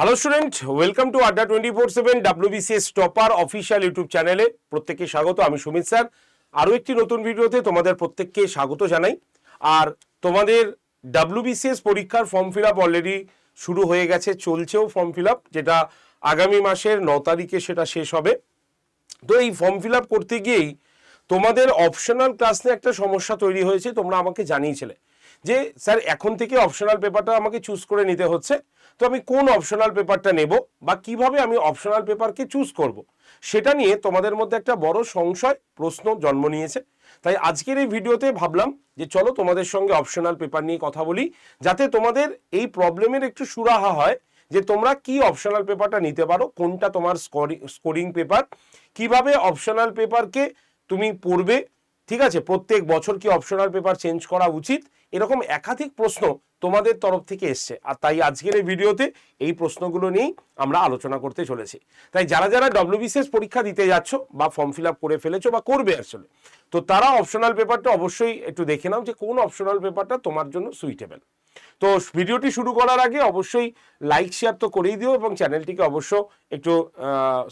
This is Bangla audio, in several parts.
Hello student welcome to Adda twenty four seven WBCS topper official YouTube চ্যানেলে প্রত্যেককে স্বাগত। আমি সুমিত স্যার। আরও একটি নতুন ভিডিওতে তোমাদের প্রত্যেককে স্বাগত জানাই। আর তোমাদের ডাব্লিউবিসিএস পরীক্ষার ফর্ম ফিল আপ অলরেডি শুরু হয়ে গেছে, চলছেও ফর্ম ফিল আপ যেটা আগামী মাসের ন তারিখে সেটা শেষ হবে। তো এই ফর্ম ফিল আপ করতে গিয়েই তোমাদের অপশনাল ক্লাস নিয়ে একটা সমস্যা তৈরি হয়েছে, তোমরা আমাকে জানিয়েছিলে যে, স্যার, এখন থেকে অপশনাল পেপারটা আমাকে চুজ করে নিতে হচ্ছে। তো আমি কোন অপশনাল পেপারটা নেব বা কীভাবে আমি অপশনাল পেপারকে চুজ করব। সেটা নিয়ে তোমাদের মধ্যে একটা বড় সংশয়, প্রশ্ন জন্ম নিয়েছে তাই আজকের এই ভিডিওতে ভাবলাম যে চলো তোমাদের সঙ্গে অপশনাল পেপার নিয়ে কথা বলি, যাতে তোমাদের এই প্রবলেমের একটু সুরাহা হয় যে তোমরা কি অপশনাল পেপারটা নিতে পারো, কোনটা তোমার স্কোরিং পেপার কীভাবে অপশনাল পেপারকে তুমি পড়বে ঠিক আছে, প্রত্যেক বছর কি অপশনাল পেপার চেঞ্জ করা উচিত? এরকম একাধিক প্রশ্ন তোমাদের তরফ থেকে এসছে। আর তাই আজকের এই ভিডিওতে এই প্রশ্নগুলো নিয়েই আমরা আলোচনা করতে চলেছি। তাই যারা যারা ডব্লিউবিসিএস পরীক্ষা দিতে যাচ্ছ বা ফর্ম ফিল করে ফেলেছো বা করবে আসলে তো তারা অপশনাল পেপারটা অবশ্যই একটু দেখে নাও যে কোন অপশনাল পেপারটা তোমার জন্য সুইটেবল তো ভিডিওটি শুরু করার আগে অবশ্যই লাইক শেয়ার তো করেই দিও এবং চ্যানেলটিকে অবশ্য একটু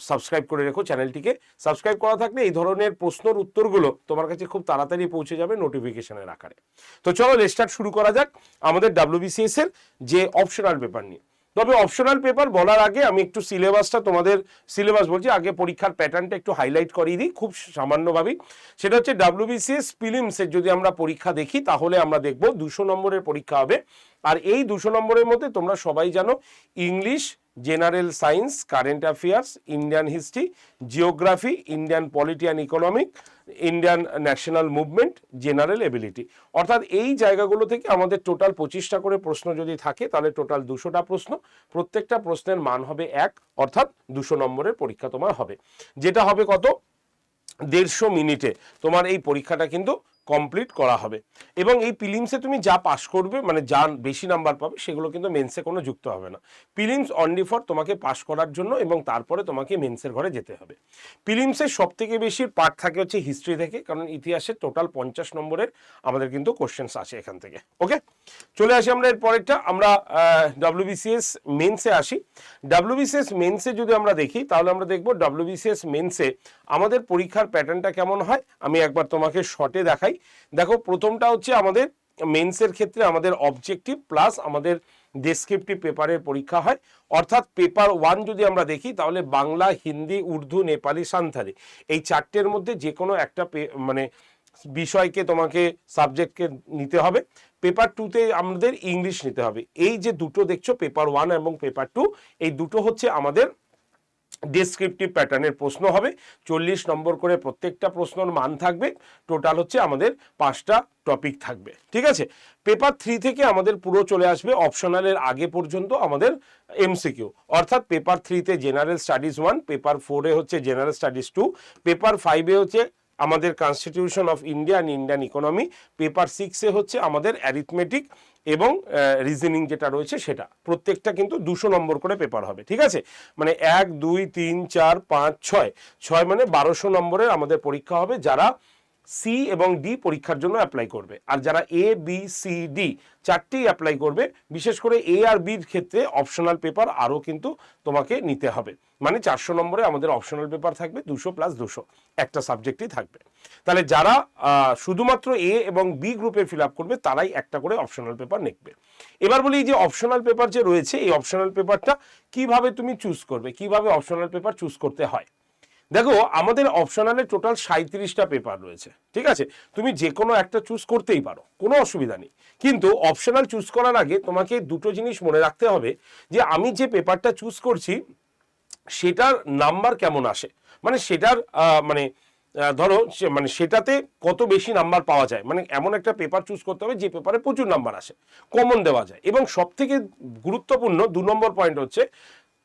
সাবস্ক্রাইব করে রেখো। চ্যানেলটিকে সাবস্ক্রাইব করা থাকলে এই ধরনের প্রশ্নর উত্তরগুলো তোমার কাছে খুব তাড়াতাড়ি পৌঁছে যাবে নোটিফিকেশনের আকারে। তো চলো রেস্টার্ট শুরু করা যাক আমাদের ডাব্লিউবিসিএস এর যে অপশনাল পেপার নিয়ে। তবে অপশনাল পেপার বলার আগে আমি একটু সিলেবাসটা তোমাদের সিলেবাস বলছি। আগে পরীক্ষার প্যাটার্নটা একটু হাইলাইট করিয়ে দিই, খুব সামান্যভাবেই। সেটা হচ্ছে ডাব্লিউবিসিএস ফিলিমসের যদি আমরা পরীক্ষা দেখি, তাহলে আমরা দেখব দুশো নম্বরের পরীক্ষা হবে। আর এই দুশো নম্বরের মধ্যে তোমরা সবাই জানো English general science, current affairs, Indian history, geography, Indian polity and economic, Indian national movement, general ability. অর্থাৎ এই জায়গাগুলো থেকে আমাদের টোটাল পঁচিশটা করে প্রশ্ন যদি থাকে, তাহলে টোটাল দুশোটা প্রশ্ন। প্রত্যেকটা প্রশ্নের মান হবে এক, অর্থাৎ দুশো নম্বরের পরীক্ষা তোমার হবে। যেটা হবে কত? দেড়শো মিনিটে। তোমার এই পরীক্ষাটা কিন্তু কমপ্লিট করা হবে। এবং এই পিলিমসে তুমি যা পাস করবে মানে যা বেশি নাম্বার পাবে, সেগুলো কিন্তু মেন্সে কোনো যুক্ত হবে না। পিলিমস অনলি ফর তোমাকে পাস করার জন্য এবং তারপরে তোমাকে মেন্সের ঘরে যেতে হবে। পিলিমসের সব থেকে বেশি পার্ট থাকে হচ্ছে হিস্ট্রি থেকে, কারণ ইতিহাসের টোটাল পঞ্চাশ নম্বরের আমাদের কিন্তু কোশ্চেন্স আসে এখান থেকে। ওকে চলে আসি আমরা এর পরেরটা। আমরা ডাব্লিউবিসিএস মেন্সে আসি। ডাব্লিউবিসিএস মেন্সে যদি আমরা দেখি, তাহলে আমরা দেখব ডাব্লিউবিসিএস মেন্সে আমাদের পরীক্ষার প্যাটার্নটা কেমন হয়? আমি একবার তোমাকে শর্টে দেখাই। দেখো, প্রথমটা হচ্ছে আমাদের মেন্সের ক্ষেত্রে আমাদের অবজেক্টিভ প্লাস আমাদের ডেসক্রিপটিভ পেপারের পরীক্ষা হয়। অর্থাৎ পেপার ওয়ান যদি আমরা দেখি, তাহলে বাংলা, হিন্দি, উর্দু, নেপালি সান্থালি এই চারটের মধ্যে যে কোনো একটা মানে বিষয়কে তোমাকে সাবজেক্টকে নিতে হবে। পেপার টুতে আমাদের ইংলিশ নিতে হবে। এই যে দুটো দেখছ পেপার ওয়ান এবং পেপার টু এই দুটো হচ্ছে আমাদের ডেসক্রিপটিভ প্যাটার্নের প্রশ্ন হবে। চল্লিশ নম্বর করে প্রত্যেকটা প্রশ্নর মান থাকবে। টোটাল হচ্ছে আমাদের পাঁচটা টপিক থাকবে। ঠিক আছে? পেপার থ্রি থেকে আমাদের পুরো চলে আসবে। অপশনালের আগে পর্যন্ত আমাদের এমসিকিউ অর্থাৎ পেপার থ্রিতে জেনারেল স্টাডিজ ওয়ান পেপার ফোরে হচ্ছে জেনারেল স্টাডিজ টু পেপার ফাইভে হচ্ছে আমাদের constitution of India and Indian economy paper সিক্সে হচ্ছে আমাদের অ্যারিথমেটিক এবং রিজনিং যেটা রয়েছে সেটা। প্রত্যেকটা কিন্তু দুশো নম্বর করে পেপার হবে, ঠিক আছে? মানে এক, দুই, তিন, চার, পাঁচ, ছয়। ছয় মানে বারোশো নম্বরের আমাদের পরীক্ষা হবে যারা সি এবং ডি পরীক্ষার জন্য অ্যাপ্লাই করবে। আর যারা এ বি সি ডি চারটেই অ্যাপ্লাই করবে, বিশেষ করে এ আর বির ক্ষেত্রে অপশনাল পেপার আরও কিন্তু তোমাকে নিতে হবে। মানে চারশো নম্বরে আমাদের অপশনাল পেপার থাকবে, দুশো প্লাস দুশো। একটা সাবজেক্টই থাকবে। তাহলে যারা শুধুমাত্র এ এবং বি গ্রুপে ফিল আপ করবে, তারাই একটা করে অপশনাল পেপার নেবে এবার বলি যে অপশনাল পেপার যে রয়েছে, এই অপশনাল পেপারটা কীভাবে তুমি চুজ করবে? কীভাবে অপশনাল পেপার চুজ করতে হয়? দেখো, আমাদের অপশনালে টোটাল সাঁত্রিশটা পেপার রয়েছে, ঠিক আছে? তুমি যে কোনো একটা চুজ করতেই পারো, কোনো অসুবিধা নেই। কিন্তু অপশনাল চুজ করার আগে তোমাকে দুটো জিনিস মনে রাখতে হবে যে, আমি যে পেপারটা চুজ করছি, সেটার নাম্বার কেমন আসে? মানে সেটার মানে ধরো মানে সেটাতে কত বেশি নাম্বার পাওয়া যায়? মানে এমন একটা পেপার চুজ করতে হবে, যে পেপারে প্রচুর নাম্বার আসে কমন দেওয়া যায়। এবং সব থেকে গুরুত্বপূর্ণ দু নম্বর পয়েন্ট হচ্ছে,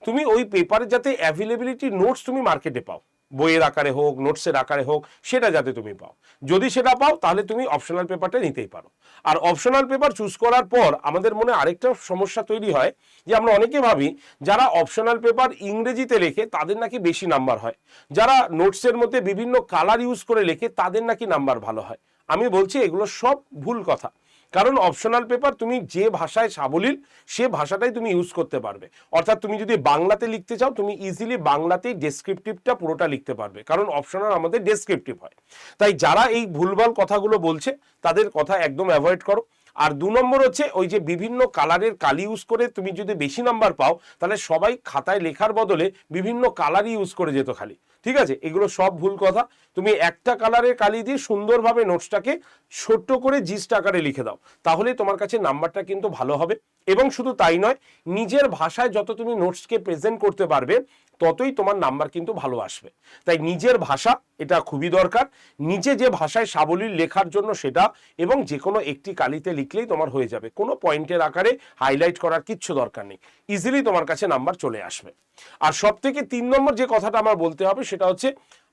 তুমি ওই পেপারে যাতে অ্যাভেলেবিলিটি নোটস তুমি মার্কেটে পাও। বইয়ের আকারে হোক, নোটসের আকারে হোক, সেটা যাতে তুমি পাও। যদি সেটা পাও, তাহলে তুমি অপশনাল পেপারটা নিতেই পারো। আর অপশনাল পেপার চুজ করার পর আমাদের মনে আরেকটা সমস্যা তৈরি হয়, যে আমরা অনেকে ভাবি, যারা অপশনাল পেপার ইংরেজিতে লেখে, তাদের নাকি বেশি নাম্বার হয়। যারা নোটসের মধ্যে বিভিন্ন কালার ইউজ করে লেখে, তাদের নাকি নাম্বার ভালো হয়। আমি বলছি, এগুলো সব ভুল কথা। কারণ অপশনাল পেপার তুমি যে ভাষায় সাবলীল, সে ভাষাটাই তুমি ইউজ করতে পারবে। অর্থাৎ তুমি যদি বাংলাতে লিখতে চাও, তুমি ইজিলি বাংলাতেই ডেসক্রিপটিভটা পুরোটা লিখতে পারবে। কারণ অপশনাল আমাদের ডেসক্রিপটিভ হয়। তাই যারা এই ভুলভাল কথাগুলো বলছে, তাদের কথা একদম অ্যাভয়েড করো। আর দু নম্বর হচ্ছে, ওই যে বিভিন্ন কালারের কালি ইউজ করে তুমি যদি বেশি নাম্বার পাও, তাহলে সবাই খাতায় লেখার বদলে বিভিন্ন কালার ইউজ করে যেত খালি। ঠিক আছে? এগুলো সব ভুল কথা। তুমি একটা কালারের কালি দিয়ে সুন্দরভাবে নোটসটাকে ছোট্ট করে জিস্ট আকারে লিখে দাও। তাহলে তোমার কাছে নাম্বারটা কিন্তু ভালো হবে। এবং শুধু তাই নয়, নিজের ভাষায় যত তুমি নোটসকে প্রেজেন্ট করতে পারবে, ততই তোমার নাম্বার কিন্তু ভালো আসবে। তাই নিজের ভাষা, এটা খুবই দরকার। নিজে যে ভাষায় সাবলীল লেখার জন্য সেটা এবং যে কোনো একটি কালিতে লিখলেই তোমার হয়ে যাবে। কোনো পয়েন্টের আকারে হাইলাইট করার কিচ্ছু দরকার নেই। ইজিলি তোমার কাছে নাম্বার চলে আসবে। আর সব থেকে তিন নম্বর যে কথাটা আমার বলতে হবে সেটা হচ্ছে,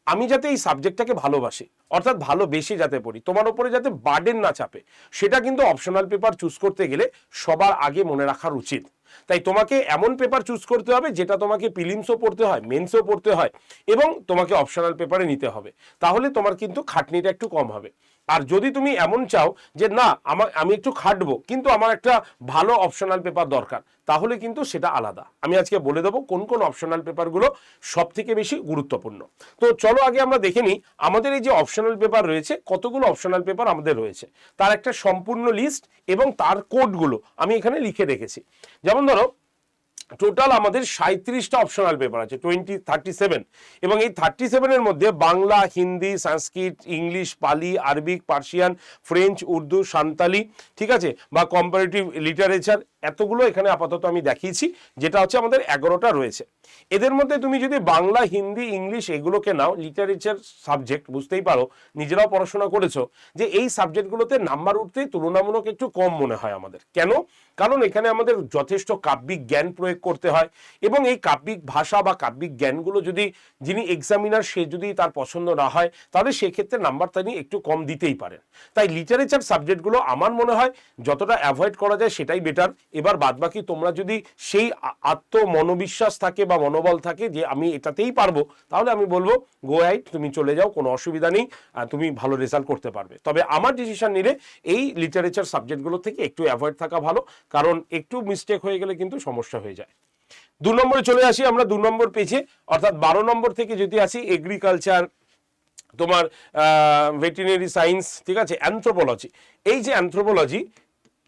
আমি যাতে এই সাবজেক্টটাকে ভালোবাসি, অর্থাৎ ভালোবেসে যাতে পড়ি, তোমার উপরে যাতে বার্ডেন না চাপে, সেটা কিন্তু অপশনাল পেপার চুজ করতে গেলে সবার আগে মনে রাখার উচিত। তাই তোমাকে এমন পেপার চুজ করতে হবে যেটা তোমাকে প্রিলিমসও পড়তে হয় মেন্সও পড়তে হয়, এবং তোমাকে অপশনাল পেপারে নিতে হবে। তাহলে তোমার কিন্তু খাটনিটা একটু কম হবে। আর যদি তুমি এমন চাও যে না আমার আমি একটু খাটবো, কিন্তু আমার একটা ভালো অপশনাল পেপার দরকার, তাহলে কিন্তু সেটা আলাদা। আমি আজকে বলে দেবো কোন কোন অপশনাল পেপারগুলো সব থেকে বেশি গুরুত্বপূর্ণ। তো চলো আগে আমরা দেখে নিই, আমাদের এই যে অপশনাল পেপার রয়েছে, কতগুলো অপশনাল পেপার আমাদের রয়েছে? তার একটা সম্পূর্ণ লিস্ট এবং তার কোডগুলো আমি এখানে লিখে রেখেছি। যেমন ধরো টোটাল আমাদের সাঁত্রিশটা অপশনাল পেপার আছে টোয়েন্টি থার্টি সেভেন এবং এই থার্টি সেভেনের মধ্যে Bangla, Hindi, Sanskrit, English, Pali, Arabic, Persian, French, Urdu, Santali, ঠিক আছে? বা কম্পারেটিভ লিটারেচার এতগুলো এখানে আপাতত আমি দেখিয়েছি, যেটা হচ্ছে আমাদের এগারোটা রয়েছে। এদের মধ্যে তুমি যদি বাংলা, হিন্দি, ইংলিশ এগুলোকে নাও লিটারেচার সাবজেক্ট বুঝতেই পারো, নিজেরাও পড়াশোনা করেছ, যে এই সাবজেক্টগুলোতে নাম্বার উঠতে তুলনামূলক একটু কম মনে হয় আমাদের। কেন? কারণ এখানে আমাদের যথেষ্ট কাব্যিক জ্ঞান প্রয়োগ করতে হয়, এবং এই কাব্যিক ভাষা বা কাব্যিক জ্ঞানগুলো যদি যিনি এক্সামিনার সে যদি তার পছন্দ না হয়, তাহলে সেক্ষেত্রে নাম্বার তিনি একটু কম দিতেই পারেন। তাই লিটারেচার সাবজেক্টগুলো আমার মনে হয়, যতটা অ্যাভয়েড করা যায়, সেটাই বেটার এবার বাদবাকি তোমরা যদি সেই আত্ম মনোবিশ্বাস থাকে বা মনোবল থাকে যে আমি এটাতেই পারব, তাহলে আমি বলব গো আইট তুমি চলে যাও, কোনো অসুবিধা নেই তুমি ভালো রেজাল্ট করতে পারবে। তবে আমার ডিসিশন নিলে এই লিটারেচার সাবজেক্টগুলো থেকে একটু অ্যাভয়েড থাকা ভালো, কারণ একটু মিস্টেক হয়ে গেলে কিন্তু সমস্যা হয়ে যায়। দু নম্বরে চলে আসি আমরা, দু নম্বর পেজে অর্থাৎ বারো নম্বর থেকে যদি আসি এগ্রিকালচার তোমার ভেটেরিনারি সায়েন্স ঠিক আছে অ্যান্থ্রোপোলজি এই যে অ্যান্থ্রোপোলজি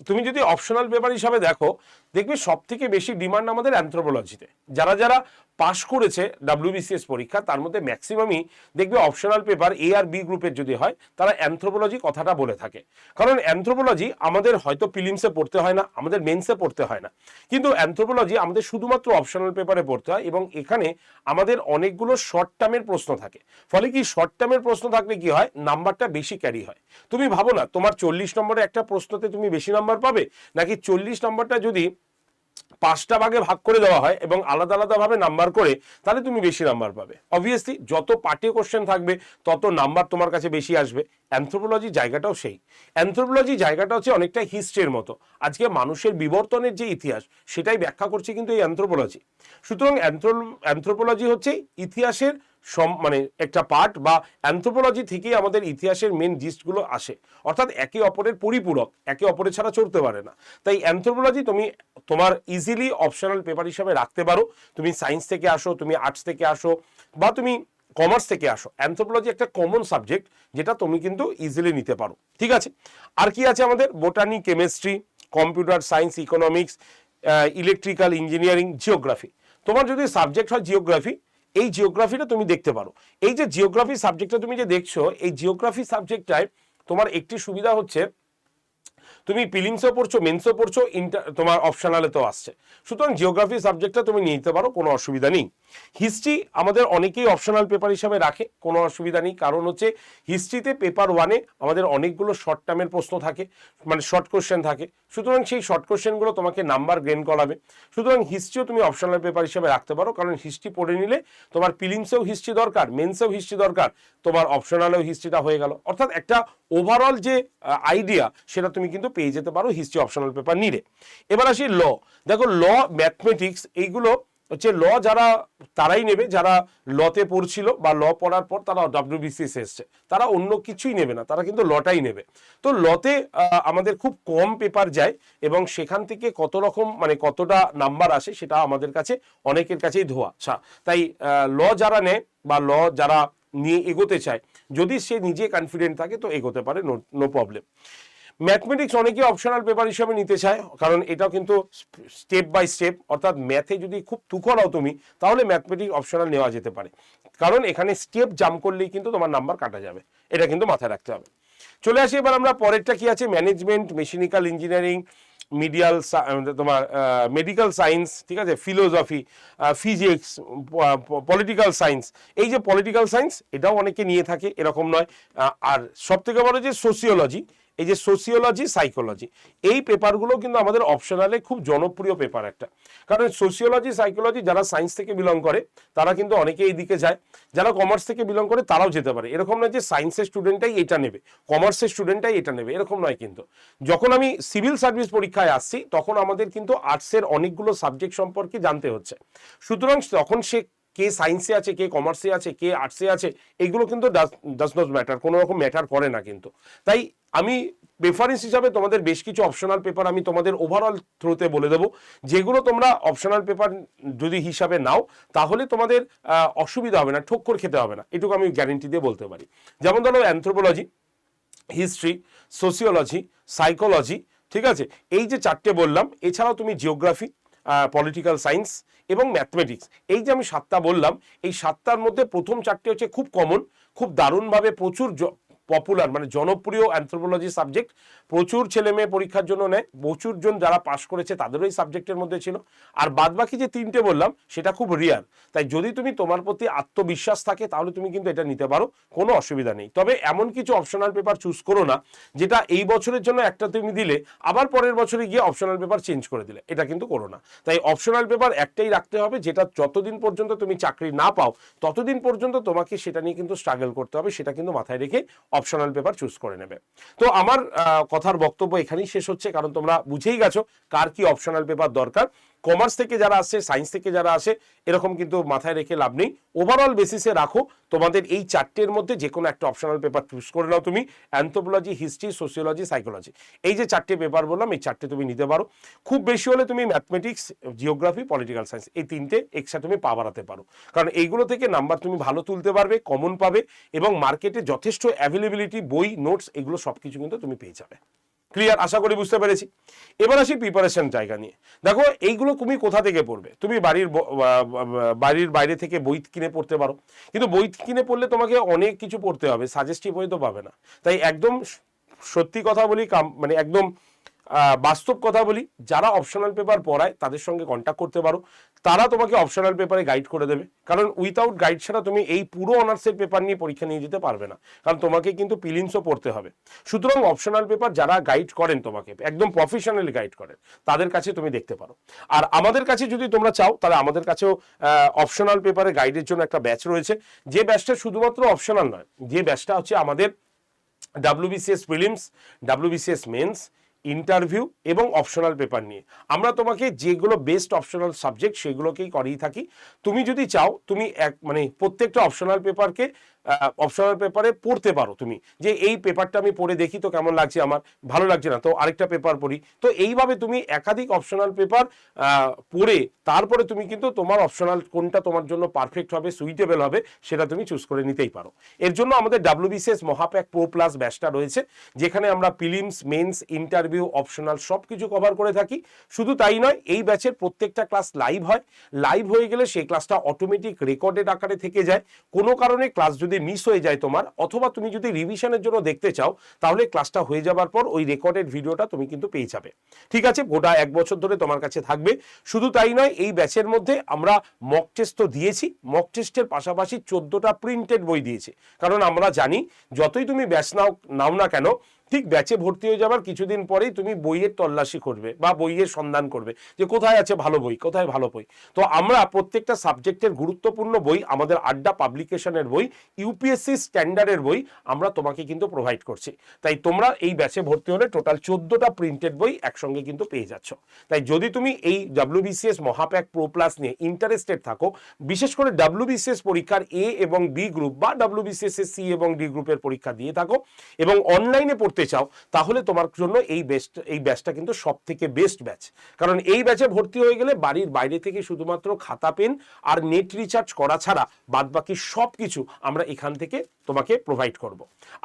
তুমি যদি অপশনাল পেপার হিসাবে দেখো দেখবে সব থেকে বেশি ডিমান্ড আমাদের অ্যান্থ্রোপোলজিতে যারা যারা পাশ করেছে ডাব্লিউবিসিএস পরীক্ষা, তার মধ্যে ম্যাক্সিমামই দেখবে অপশনাল পেপার এ আর বি গ্রুপের যদি হয়, তারা অ্যান্থ্রোপোলজি কথাটা বলে থাকে। কারণ অ্যান্থ্রোপোলজি আমাদের হয়তো প্রিলিমসে পড়তে হয় না, আমাদের মেন্সে পড়তে হয় না। কিন্তু অ্যান্থ্রোপোলজি আমাদের শুধুমাত্র অপশনাল পেপারে পড়তে হয় এবং এখানে আমাদের অনেকগুলো শর্ট টার্মের প্রশ্ন থাকে। ফলে কি শর্ট টার্মের প্রশ্ন থাকলে কি হয়? নাম্বারটা বেশি ক্যারি হয়। তুমি ভাবো না, তোমার চল্লিশ নম্বরে একটা প্রশ্নতে তুমি বেশি নাম্বার পাবে? নাকি চল্লিশ নম্বরটা যদি পাঁচটা ভাগে ভাগ করে দেওয়া হয় এবং আলাদা আলাদাভাবে নাম্বার করে, তাহলে তুমি বেশি নাম্বার পাবে। অবভিয়াসলি যত পার্টি কোশ্চেন থাকবে, তত নাম্বার তোমার কাছে বেশি আসবে। অ্যান্থ্রোপোলজি জায়গাটাও সেই। অ্যান্থ্রোপোলজি জায়গাটা হচ্ছে অনেকটা হিস্ট্রির মতো। আজকে মানুষের বিবর্তনের যে ইতিহাস, সেটাই ব্যাখ্যা করছে কিন্তু এই অ্যান্থ্রোপোলজি সুতরাং অ্যান্থ্রোপোলজি হচ্ছে ইতিহাসের মানে একটা পার্ট বা অ্যান্থ্রোপোলজি থেকেই আমাদের ইতিহাসের মেন জিস্টগুলো আসে। অর্থাৎ একে অপরের পরিপূরক, একে অপরের ছাড়া চলতে পারে না। তাই অ্যান্থ্রোপোলজি তুমি, তোমার ইজিলি অপশনাল পেপার হিসাবে রাখতে পারো। তুমি সায়েন্স থেকে আসো, তুমি আর্টস থেকে আসো, বা তুমি কমার্স থেকে আসো। অ্যান্থ্রোপোলজি একটা কমন সাবজেক্ট যেটা তুমি কিন্তু ইজিলি নিতে পারো। ঠিক আছে? আর কি আছে আমাদের? Botany chemistry computer science economics electrical engineering geography তোমার যদি সাবজেক্ট হয় জিওগ্রাফি এই জিওগ্রাফিটা তুমি দেখতে পারো। এই যে জিওগ্রাফি সাবজেক্টটা তুমি যে দেখছ, এই জিওগ্রাফি সাবজেক্টটায় তোমার একটি সুবিধা হচ্ছে তুমি প্রিলিমসও পড়ছো মেন্সও পড়ছো ইন্টার তোমার অপশনালে তো আসছে। সুতরাং জিওগ্রাফি সাবজেক্টটা তুমি নিয়ে নিতে পারো, কোনো অসুবিধা নেই। হিস্ট্রি আমাদের অনেকেই অপশনাল পেপার হিসাবে রাখে, কোনো অসুবিধা নেই। কারণ হচ্ছে হিস্ট্রিতে পেপার ওয়ানে আমাদের অনেকগুলো শর্ট টার্মের প্রশ্ন থাকে মানে শর্ট কোশ্চেন থাকে। সুতরাং সেই শর্ট কোশ্চেনগুলো তোমাকে নাম্বার গেন করাবে। সুতরাং হিস্ট্রিও তুমি অপশনাল পেপার হিসাবে রাখতে পারো, কারণ হিস্ট্রি পড়ে নিলে তোমার প্রিলিমসেও হিস্ট্রি দরকার মেন্সেও হিস্ট্রি দরকার, তোমার অপশনালেও হিস্ট্রিটা হয়ে গেল। অর্থাৎ একটা ওভারঅল যে আইডিয়া সেটা তুমি কিন্তু পেয়ে যেতে পারো হিস্ট্রি অপশনাল পেপার নিলে। এবার আসি ল দেখো ল ম্যাথমেটিক্স এইগুলো হচ্ছে ল যারা, তারাই নেবে, যারা লতে পড়ছিল বা ল পড়ার পর তারা ডাব্লিউবিসিএস এসছে। তারা অন্য কিছুই নেবে না, তারা কিন্তু লটাই নেবে। তো লতে আমাদের খুব কম পেপার যায় এবং সেখান থেকে কত রকম মানে কতটা নাম্বার আসে সেটা আমাদের কাছে অনেকের কাছেই ধোয়া। আচ্ছা তাই ল যারা নেয় বা ল যারা নিয়ে এগোতে চায়। যদি সে নিজে কনফিডেন্ট থাকে তো এগোতে পারে নো প্রবলেম ম্যাথমেটিক্স অনেকে অপশনাল পেপার হিসাবে নিতে চায়, কারণ এটাও কিন্তু স্টেপ বাই স্টেপ অর্থাৎ ম্যাথে যদি খুব তুখরাও তুমি, তাহলে ম্যাথমেটিক্স অপশনাল নেওয়া যেতে পারে। কারণ এখানে স্টেপ জাম্প করলেই কিন্তু তোমার নাম্বার কাটা যাবে। এটা কিন্তু মাথায় রাখতে হবে। চলে আসি এবার আমরা পরেরটা কি আছে? ম্যানেজমেন্ট মেশিনিক্যাল ইঞ্জিনিয়ারিং মিডিয়াল তোমার মেডিকেল সায়েন্স ঠিক আছে? ফিলোসফি ফিজিক্স পলিটিক্যাল সায়েন্স এই যে পলিটিক্যাল সায়েন্স এটাও অনেকে নিয়ে থাকে, এরকম নয়। আর সব থেকে বড় যে সোসিওলজি এই যে সোসিওলজি সাইকোলজি এই পেপারগুলো কিন্তু আমাদের অপশনালে খুব জনপ্রিয় পেপার একটা। কারণ সোসিওলজি সাইকোলজি যারা সায়েন্স থেকে বিলং করে, তারা কিন্তু অনেকে এই দিকে যায়। যারা কমার্স থেকে বিলং করে, তারাও যেতে পারে। এরকম নয় যে সায়েন্সের স্টুডেন্টটাই এটা নেবে কমার্সের স্টুডেন্টটাই এটা নেবে, এরকম নয় কিন্তু। যখন আমি সিভিল সার্ভিস পরীক্ষায় আসছি, তখন আমাদের কিন্তু আর্টসের অনেকগুলো সাবজেক্ট সম্পর্কে জানতে হচ্ছে। সুতরাং তখন সে কে সায়েন্সে আছে, কে কমার্সে আছে, কে আর্টসে আছে, এগুলো কিন্তু ডাজ নট ম্যাটার কোনো রকম ম্যাটার করে না কিন্তু। তাই আমি প্রেফারেন্স হিসাবে তোমাদের বেশ কিছু অপশনাল পেপার আমি তোমাদের ওভারঅল থ্রুতে বলে দেবো। যেগুলো তোমরা অপশনাল পেপার যদি হিসাবে নাও, তাহলে তোমাদের অসুবিধা হবে না, ঠক্কর খেতে হবে না। এটুকু আমি গ্যারেন্টি দিয়ে বলতে পারি। যেমন ধরো অ্যান্থ্রোপোলজি হিস্ট্রি সোসিওলজি সাইকোলজি ঠিক আছে? এই যে চারটে বললাম, এছাড়াও তুমি জিওগ্রাফি পলিটিক্যাল সায়েন্স এবং ম্যাথমেটিক্স এই যে আমি সাতটা বললাম, এই সাতটার মধ্যে প্রথম চারটে হচ্ছে খুব কমন খুব দারুণভাবে প্রচুর পপুলার মানে জনপ্রিয় অ্যান্থ্রোপোলজি সাবজেক্ট প্রচুর ছেলে মেয়ে পরীক্ষার জন্য নেয়। প্রচুর জন যারা পাশ করেছে, তাদেরও এই সাবজেক্টের মধ্যে ছিল। আর বাদবাকি যে তিনটে বললাম, সেটা খুব রিয়ার তাই যদি তুমি তোমার প্রতি আত্মবিশ্বাস থাকে, তাহলে তুমি কিন্তু এটা নিতে পারো। কোনো অসুবিধা নেই। তবে এমন কিছু অপশনাল পেপার চুজ করো না, যেটা এই বছরের জন্য একটা তুমি দিলে, আবার পরের বছরে গিয়ে অপশনাল পেপার চেঞ্জ করে দিলে। এটা কিন্তু করো না। তাই অপশনাল পেপার একটাই রাখতে হবে, যেটা যতদিন পর্যন্ত তুমি চাকরি না পাও, ততদিন পর্যন্ত তোমাকে সেটা নিয়ে কিন্তু স্ট্রাগল করতে হবে, সেটা কিন্তু মাথায় রেখে অপশনাল পেপার চুজ করে নেবে। তো আমার কথার বক্তব্য এখানেই শেষ হচ্ছে, কারণ তোমরা বুঝেই গেছো কার কি অপশনাল পেপার দরকার। কমার্স থেকে যারা আসে সায়েন্স থেকে যারা আসে, এরকম কিন্তু মাথায় রেখে লাভ নেই। ওভারঅল বেসিসে রাখো, তোমাদের এই চারটের মধ্যে যে কোনো একটা অপশনাল পেপার চুজ করে নাও তুমি অ্যান্থোপোলজি হিস্ট্রি সোসিওলজি সাইকোলজি এই যে চারটে পেপার বললাম, এই চারটে তুমি নিতে পারো। খুব বেশি হলে তুমি ম্যাথমেটিক্স জিওগ্রাফি পলিটিক্যাল সায়েন্স এই তিনটে এক্সট্রা তুমি পা বাড়াতে পারো। কারণ এইগুলো থেকে নাম্বার তুমি ভালো তুলতে পারবে কমন পাবে এবং মার্কেটে যথেষ্ট অ্যাভেলেবিলিটি বই নোটস এগুলো সব কিছু কিন্তু তুমি পেয়ে যাবে। ক্লিয়ার আশা করি বুঝতে পেরেছি। এবার আসি প্রিপারেশন জায়গা নিয়ে। দেখো, এইগুলো তুমি কোথা থেকে পড়বে? তুমি বাড়ির বাড়ির বাইরে থেকে বই কিনে পড়তে পারো। কিন্তু বই কিনে পড়লে তোমাকে অনেক কিছু পড়তে হবে সাজেস্টিভ বই তো পাবে না। তাই একদম সত্যি কথা বলি মানে একদম বাস্তব কথা বলি, যারা অপশনাল পেপার পড়ায় তাদের সঙ্গে কন্ট্যাক্ট করতে পারো। তারা তোমাকে অপশনাল পেপারে গাইড করে দেবে। কারণ উইথাউট গাইড ছাড়া তুমি এই পুরো অনার্সের পেপার নিয়ে পরীক্ষা নিয়ে যেতে পারবে না। কারণ তোমাকে কিন্তু পিলিংসও পড়তে হবে। সুতরাং অপশনাল পেপার যারা গাইড করেন তোমাকে, একদম প্রফেশনালি গাইড করেন, তাদের কাছে তুমি দেখতে পারো। আর আমাদের কাছে যদি তোমরা চাও, তাহলে আমাদের কাছেও অপশনাল পেপারে গাইডের জন্য একটা ব্যাচ রয়েছে। যে ব্যাচটা শুধুমাত্র অপশনাল নয়, যে ব্যাচটা হচ্ছে আমাদের WBCS prelims WBCS mains interview এবং অপশনাল পেপার নিয়ে। আমরা তোমাকে যেগুলো বেস্ট অপশনাল সাবজেক্ট সেগুলোকেই করিয়ে থাকি। তুমি যদি চাও, তুমি এক মানে প্রত্যেকটা অপশনাল পেপারকে অপশনাল পেপারে পড়তে পারো তুমি। যে এই পেপারটা আমি পড়ে দেখি তো কেমন লাগছে আমার, ভালো লাগছে না। তো আরেকটা পেপার পড়ি। তো এইভাবে তুমি একাধিক অপশনাল পেপার পড়ে তারপরে তুমি কিন্তু তোমার অপশনাল কোনটা তোমার জন্য পারফেক্ট হবে সুইটেবল হবে, সেটা তুমি চুজ করে নিতেই পারো। এর জন্য আমাদের ডাব্লিউবিসিএস মহাপ্যাক প্রো প্লাস ব্যাচটা রয়েছে, যেখানে আমরা প্রিলিমস মেন্স ইন্টারভিউ অপশনাল সব কিছু কভার করে থাকি। শুধু তাই নয়, এই ব্যাচের প্রত্যেকটা ক্লাস লাইভ হয়। লাইভ হয়ে গেলে সেই ক্লাসটা অটোমেটিক রেকর্ডেড আকারে থেকে যায়। কোনো কারণে ক্লাস যদি মিস হয়ে যায় তোমার, অথবা তুমি যদি রিভিশনের জন্য দেখতে চাও, তাহলে ক্লাসটা হয়ে যাবার পর ওই রেকর্ডেড ভিডিওটা তুমি কিন্তু পেয়ে যাবে। ঠিক আছে? গোটা এক বছর ধরে তোমার কাছে থাকবে। শুধু তাই নয়, এই ব্যাচের মধ্যে আমরা মক টেস্ট তো দিয়েছি। মক টেস্টের পাশাপাশি চোদ্দোটা প্রিন্টেড বই দিয়েছি। কারণ আমরা জানি, যতই তুমি ব্যাচ নাও নাও না কেন ঠিক ব্যাচে ভর্তি হয়ে যাবার কিছুদিন পরেই তুমি বইয়ের তল্লাশি করবে বা বইয়ের সন্ধান করবে যে কোথায় আছে ভালো বই, কোথায় ভালো বই। তো আমরা প্রত্যেকটা সাবজেক্টের গুরুত্বপূর্ণ বই, আমাদের আড্ডা পাবলিকেশনের বই ইউপিএসসি স্ট্যান্ডার্ডের বই আমরা তোমাকে কিন্তু প্রোভাইড করছি। তাই তোমরা এই ব্যাচে ভর্তি হলে টোটাল চোদ্দটা প্রিন্টেড বই একসঙ্গে কিন্তু পেয়ে যাচ্ছ। তাই যদি তুমি এই ডাব্লিউবিসিএস মহাপ্যাক প্রো প্লাস নিয়ে ইন্টারেস্টেড থাকো, বিশেষ করে ডাব্লিউবিসিএস পরীক্ষার এ এবং বি গ্রুপ বা ডাব্লিউবিসিএস সি এবং ডি গ্রুপের পরীক্ষা দিয়ে থাকো এবং অনলাইনে পড়তে চাও, তাহলে তোমার জন্য এই বেস্ট এই ব্যাচটা কিন্তু সব থেকে বেস্ট ব্যাচ কারণ এই ব্যাচে ভর্তি হয়ে গেলে বাড়ির বাইরে থেকে শুধুমাত্র খাতা পেন আর নেট রিচার্জ করা ছাড়া বাদবাকি সব কিছু আমরা এখান থেকে তোমাকে প্রোভাইড করব।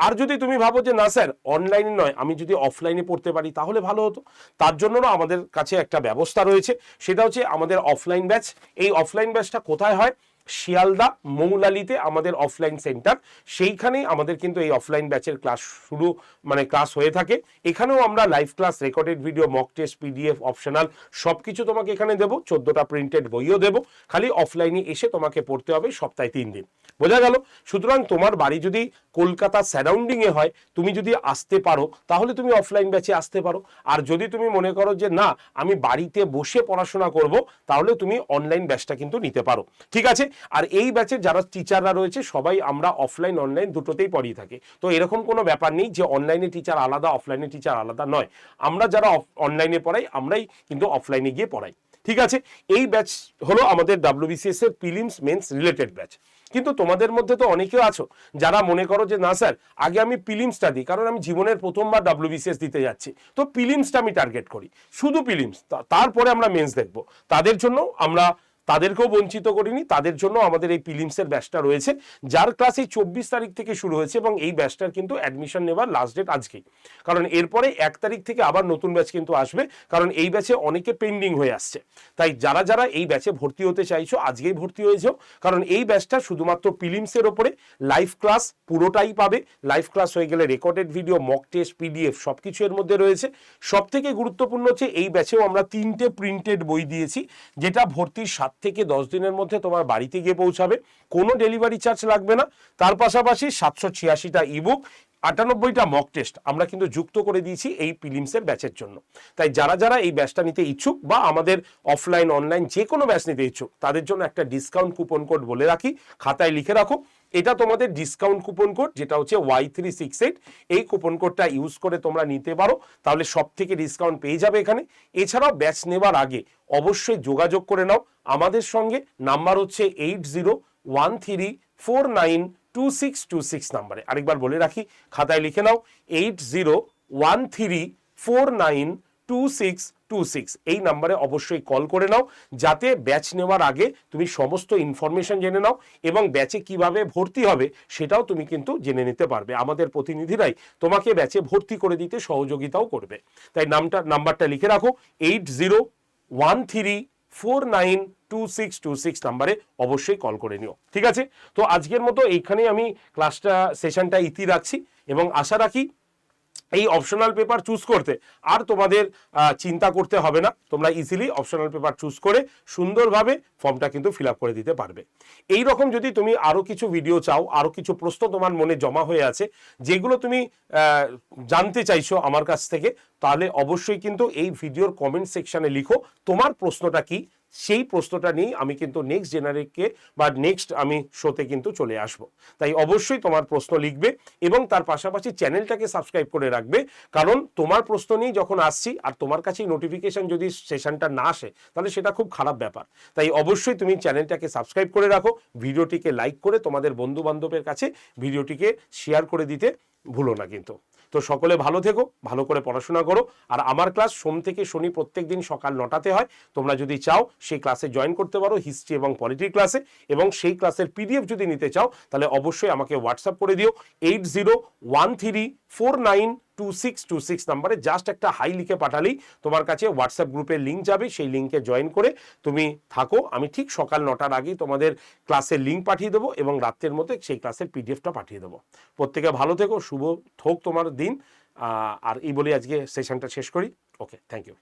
আর যদি তুমি ভাবো যে না স্যার অনলাইনে নয়, আমি যদি অফলাইনে পড়তে পারি তাহলে ভালো হতো। তার জন্য আমাদের কাছে একটা ব্যবস্থা রয়েছে, সেটা হচ্ছে আমাদের অফলাইন ব্যাচ এই অফলাইন ব্যাচটা কোথায় হয়? শিয়ালদা, মৌলালিতে আমাদের অফলাইন সেন্টার সেইখানেই আমাদের কিন্তু এই অফলাইন ব্যাচের ক্লাস শুরু মানে ক্লাস হয়ে থাকে। এখানেও আমরা live class recorded video mock test PDF optional সব কিছু তোমাকে এখানে দেবো। চোদ্দোটা প্রিন্টেড বইও দেবো। খালি অফলাইনে এসে তোমাকে পড়তে হবে সপ্তাহে তিন দিন। বোঝা গেল? সুতরাং তোমার বাড়ি যদি কলকাতা সারাউন্ডিংয়ে হয়, তুমি যদি আসতে পারো, তাহলে তুমি অফলাইন ব্যাচে আসতে পারো। আর যদি তুমি মনে করো যে, না, আমি বাড়িতে বসে পড়াশোনা করব, তাহলে তুমি অনলাইন ব্যাচটা কিন্তু নিতে পারো। ঠিক আছে? আর এই ব্যাচের যারা টিচাররা রয়েছে, সবাই আমরা অফলাইন অনলাইন দুটোতেই পড়িয়ে থাকি। তো এরকম কোনো ব্যাপার নেই যে অনলাইনে টিচার আলাদা অফলাইনে টিচার আলাদা নয়। আমরা যারা অনলাইনে পড়াই, আমরাই কিন্তু অফলাইনে গিয়ে পড়াই। ঠিক আছে? এই ব্যাচ হলো আমাদের ডাব্লিউবিসিএস এর প্রিলিমস মেন্স রিলেটেড ব্যাচ কিন্তু তোমাদের মধ্যে তো অনেকেও আছো, যারা মনে করো যে, না স্যার, আগে আমি পিলিমসটা দিই, কারণ আমি জীবনের প্রথমবার ডাব্লিউবিসিএস দিতে যাচ্ছি। তো পিলিমসটা আমি টার্গেট করি। শুধু পিলিমস তারপরে আমরা মেন্স দেখব। তাদের জন্য আমরা তাদেরকেও বঞ্চিত করিনি, তাদের জন্য আমাদের এই পিলিমসের ব্যাচটা রয়েছে, যার ক্লাস এই চব্বিশ তারিখ থেকে শুরু হয়েছে এবং এই ব্যাচটার কিন্তু অ্যাডমিশন নেবার লাস্ট ডেট আজকেই। কারণ এরপরে এক তারিখ থেকে আবার নতুন ব্যাচ কিন্তু আসবে, কারণ এই ব্যাচে অনেকে পেন্ডিং হয়ে আসছে। তাই যারা যারা এই ব্যাচে ভর্তি হতে চাইছো, আজকেই ভর্তি হয়েছো কারণ এই ব্যাচটা শুধুমাত্র পিলিমসের ওপরে লাইভ ক্লাস পুরোটাই পাবে। লাইভ ক্লাস হয়ে গেলে recorded video mock test PDF সব কিছু এর মধ্যে রয়েছে। সব থেকে গুরুত্বপূর্ণ হচ্ছে, এই ব্যাচেও আমরা তিনটে প্রিন্টেড বই দিয়েছি, যেটা ভর্তির সাত থেকে দশ দিনের মধ্যে তোমার বাড়িতে গিয়ে পৌঁছাবে। কোনো ডেলিভারি চার্জ লাগবে না। তার পাশাপাশি সাতশো ছিয়াশিটা ইবুক আটানব্বইটা মক টেস্ট আমরা কিন্তু যুক্ত করে দিয়েছি এই প্রিলিমসের ব্যাচের জন্য। তাই যারা যারা এই ব্যাচটা নিতে ইচ্ছুক বা আমাদের অফলাইন অনলাইন যে কোনো ব্যাচ নিতে ইচ্ছুক, তাদের জন্য একটা ডিসকাউন্ট কুপন কোড বলে রাখি। খাতায় লিখে রাখো। এটা তোমাদের ডিসকাউন্ট কুপন কোড যেটা হচ্ছে ওয়াই থ্রি সিক্স এইট এই কুপন কোডটা ইউজ করে তোমরা নিতে পারো, তাহলে সব থেকে ডিসকাউন্ট পেয়ে যাবে এখানে। এছাড়াও ব্যাচ নেবার আগে অবশ্যই যোগাযোগ করে নাও। আমাদের সঙ্গে নাম্বার হচ্ছে eight zero one three four nine two six two six নাম্বারে আরেকবার বলে রাখি, খাতায় লিখে নাও eight zero one three four nine two six two six এই নাম্বারে অবশ্যই কল করে নাও, যাতে ব্যাচ নেওয়ার আগে তুমি সমস্ত ইনফরমেশন জেনে নাও এবং ব্যাচে কীভাবে ভর্তি হবে সেটাও তুমি কিন্তু জেনে নিতে পারবে। আমাদের প্রতিনিধিরাই তোমাকে ব্যাচে ভর্তি করে দিতে সহযোগিতাও করবে। তাই নামটা, নাম্বারটা লিখে রাখো eight zero one three four nine two six two six নাম্বারে অবশ্যই কল করে নিও। ঠিক আছে? তো আজকের মতো এইখানে আমি ক্লাসটা সেশনটা ইতি রাখছি এবং আশা রাখি এই অপশনাল পেপার চুজ করতে। আর তোমাদের চিন্তা করতে হবে না। তোমরা ইজিলি অপশনাল পেপার চুজ করে সুন্দরভাবে ফর্মটা কিন্তু ফিল করে দিতে পারবে। এই রকম যদি তুমি আরও কিছু ভিডিও চাও, আরও কিছু প্রশ্ন তোমার মনে জমা হয়ে আছে, যেগুলো তুমি জানতে চাইছো আমার কাছ থেকে, তাহলে অবশ্যই কিন্তু এই ভিডিওর কমেন্ট সেকশনে লিখো। তোমার প্রশ্নটা কি? সেই প্রশ্নটা নিয়েই আমি কিন্তু নেক্সট জেনারেটকে বা নেক্সট আমি শোতে কিন্তু চলে আসব। তাই অবশ্যই তোমার প্রশ্ন লিখবে এবং তার পাশাপাশি চ্যানেলটাকে সাবস্ক্রাইব করে রাখবে। কারণ তোমার প্রশ্ন নিয়েই যখন আসছি আর তোমার কাছেই নোটিফিকেশন যদি সেশনটা না আসে, তাহলে সেটা খুব খারাপ ব্যাপার। তাই অবশ্যই তুমি চ্যানেলটাকে সাবস্ক্রাইব করে রাখো ভিডিওটিকে লাইক করে তোমাদের বন্ধু বান্ধবের কাছে ভিডিওটিকে শেয়ার করে দিতে ভুলো না কিন্তু। তো সকলে ভালো থেকো, ভালো করে পড়াশোনা করো। আর আমার ক্লাস সোম থেকে শনি প্রত্যেক দিন সকাল নটাতে হয়। তোমরা যদি চাও সেই ক্লাসে জয়েন করতে পারো হিস্ট্রি এবং পলিটি ক্লাসে এবং সেই ক্লাসের পিডিএফ যদি নিতে চাও, তাহলে অবশ্যই আমাকে হোয়াটসঅ্যাপ করে দিও। Eight zero one three four nine two six two six নাম্বারে জাস্ট একটা হাই লিখে পাঠালেই তোমার কাছে হোয়াটসঅ্যাপ গ্রুপের লিঙ্ক যাবে, সেই লিঙ্কে জয়েন করে তুমি থাকো। আমি ঠিক সকাল নটার আগেই তোমাদের ক্লাসের লিঙ্ক পাঠিয়ে দেবো এবং রাত্রের মধ্যে সেই ক্লাসের পিডিএফটা পাঠিয়ে দেবো। প্রত্যেকে ভালো থেকো, শুভ হোক তোমার দিন। আর এই বলে আজকে সেশনটা শেষ করি। Okay thank you